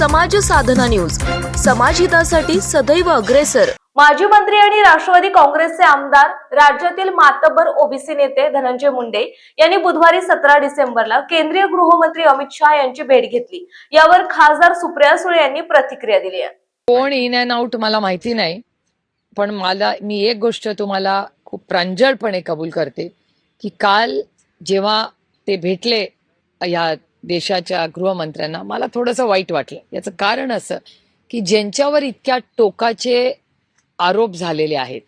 साधना news. समाजहितासाठी सदैव अग्रेसर. माजी मंत्री आणि राष्ट्रवादी काँग्रेसचे आमदार राज्यातील मातबर ओबीसी नेते धनंजय मुंडे यांनी बुधवारी सतरा डिसेंबरला केंद्रीय गृहमंत्री अमित शहा यांची भेट घेतली. यावर खासदार सुप्रिया सुळे यांनी प्रतिक्रिया दिली आहे. कोण इन अँड आउट मला माहिती नाही पण मला मी एक गोष्ट तुम्हाला खूप प्रांजळपणे कबूल करते की काल जेव्हा ते भेटले या देशाच्या गृहमंत्र्यांना मला थोडंसं वाईट वाटलं. याचं कारण असं की ज्यांच्यावर इतक्या टोकाचे आरोप झालेले आहेत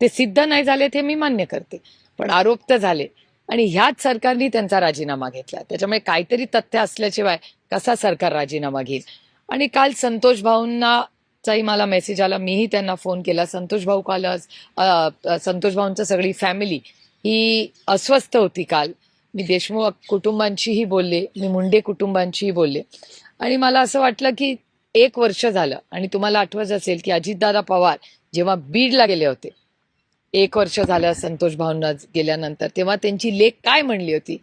ते सिद्ध नाही झाले ते मी मान्य करते. पण आरोप तर झाले. आणि ह्याच सरकारने त्यांचा राजीनामा घेतला. त्याच्यामुळे काहीतरी तथ्य असल्याशिवाय कसा सरकार राजीनामा घेईल? आणि काल संतोष भाऊंना चाही मला मेसेज आला. मीही त्यांना फोन केला. संतोष भाऊ काल संतोष भाऊंचं सगळी फॅमिली ही अस्वस्थ होती काल. मी देशमुख कुटुंबांशीही बोलले मी मुंडे कुटुंबांशीही बोलले. आणि मला असं वाटलं की एक वर्ष झालं आणि तुम्हाला आठवत असेल की अजितदादा पवार जेव्हा बीडला गेले होते एक वर्ष झालं संतोष भावना गेल्यानंतर तेव्हा त्यांची लेख काय म्हणली होती?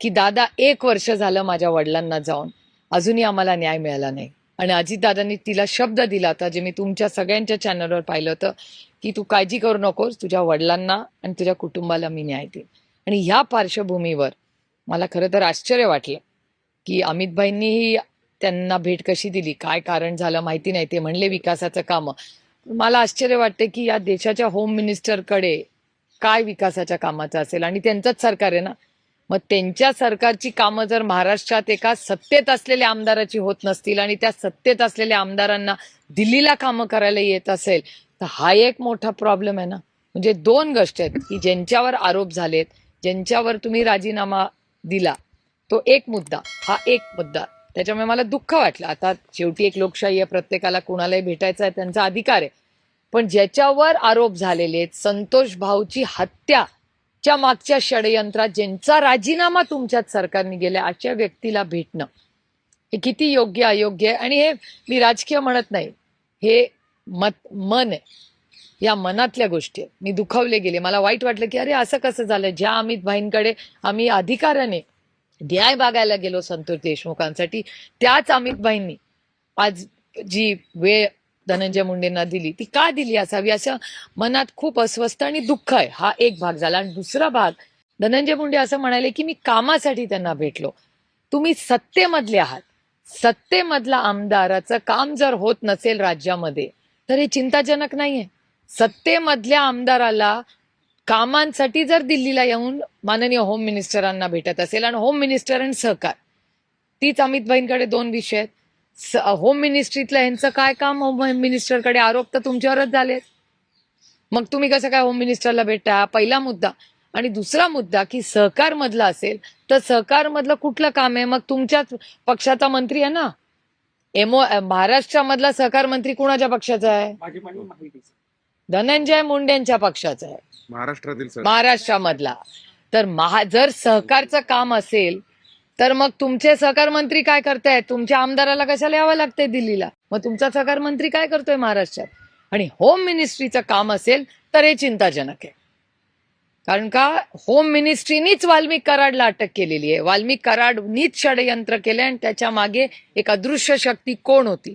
की दादा एक वर्ष झालं माझ्या वडिलांना जाऊन अजूनही आम्हाला न्याय मिळाला नाही. आणि अजितदादांनी तिला शब्द दिला होता जे मी तुमच्या सगळ्यांच्या चॅनलवर पाहिलं होतं की तू काळजी करू नकोस तुझ्या वडिलांना आणि तुझ्या कुटुंबाला मी न्याय देईन. आणि ह्या पार्श्वभूमीवर मला खरं तर आश्चर्य वाटलं की अमितभाईंनीही त्यांना भेट कशी दिली? काय कारण झालं माहिती नाही. ते म्हणले विकासाचं कामं. मला आश्चर्य वाटते की या देशाच्या होम मिनिस्टरकडे काय विकासाच्या कामाचं असेल? आणि त्यांचंच सरकार आहे ना? मग त्यांच्या सरकारची कामं जर महाराष्ट्रात एका सत्तेत असलेल्या आमदाराची होत नसतील आणि त्या सत्तेत असलेल्या आमदारांना दिल्लीला कामं करायला येत असेल तर हा एक मोठा प्रॉब्लेम आहे ना? म्हणजे दोन गोष्टी आहेत. की ज्यांच्यावर आरोप झालेत ज्यांच्यावर तुम्ही राजीनामा दिला तो एक मुद्दा हा एक मुद्दा. त्याच्यामुळे मला दुःख वाटलं. आता शेवटी एक लोकशाही आहे प्रत्येकाला कुणालाही भेटायचा आहे त्यांचा अधिकार आहे. पण ज्याच्यावर आरोप झालेले आहेत संतोष भाऊची हत्या च्या मागच्या षडयंत्रात ज्यांचा राजीनामा तुमच्याच सरकारने गेला अशा व्यक्तीला भेटणं हे किती योग्य अयोग्य आहे? आणि हे मी राजकीय म्हणत नाही. हे मत मन आहे. या मनातल्या गोष्टी आहेत. मी दुखावले गेले. मला वाईट वाटलं की अरे असं कसं झालं? ज्या अमित भाईंकडे आम्ही अधिकाराने न्याय मागायला गेलो संतोष देशमुखांसाठी त्याच अमित भाईंनी आज जी वेळ धनंजय मुंडेंना दिली ती का दिली असावी? असं मनात खूप अस्वस्थ आणि दुःख आहे. हा एक भाग झाला. आणि दुसरा भाग धनंजय मुंडे असं म्हणाले की मी कामासाठी त्यांना भेटलो. तुम्ही सत्तेमधले आहात. सत्तेमधला आमदाराचं काम जर होत नसेल राज्यामध्ये तर हे चिंताजनक नाहीये. सत्तेमधल्या आमदाराला कामांसाठी जर दिल्लीला येऊन माननीय होम मिनिस्टरांना भेटत असेल आणि होम मिनिस्टर आणि सहकार तीच अमितबाईंकडे दोन विषय आहेत. होम मिनिस्ट्रीतलं यांचं काय काम? होम मिनिस्टरकडे आरोप तर तुमच्यावरच झालेत. मग तुम्ही कसं काय होम मिनिस्टरला भेटता? हा पहिला मुद्दा. आणि दुसरा मुद्दा की सहकार मधला असेल तर सहकार मधलं कुठलं काम आहे? मग तुमच्याच पक्षाचा मंत्री आहे ना? एमओ महाराष्ट्रामधला सहकार मंत्री कुणाच्या पक्षाचा आहे. धनंजय मुंडेंच्या पक्षाचा आहे. महाराष्ट्रातील सर. महाराष्ट्रामधला. तर महा जर सहकारचं काम असेल तर मग तुमचे सहकार मंत्री काय करतायत? तुमच्या आमदाराला कशाला यावं लागतंय दिल्लीला? मग तुमचा सहकार मंत्री काय करतोय महाराष्ट्रात? आणि होम मिनिस्ट्रीचं काम असेल तर हे चिंताजनक आहे. कारण का होम मिनिस्ट्रीनीच वाल्मिक कराडला अटक केलेली आहे. वाल्मिक कराडनीच षडयंत्र केले आणि त्याच्यामागे एक अदृश्य शक्ती कोण होती?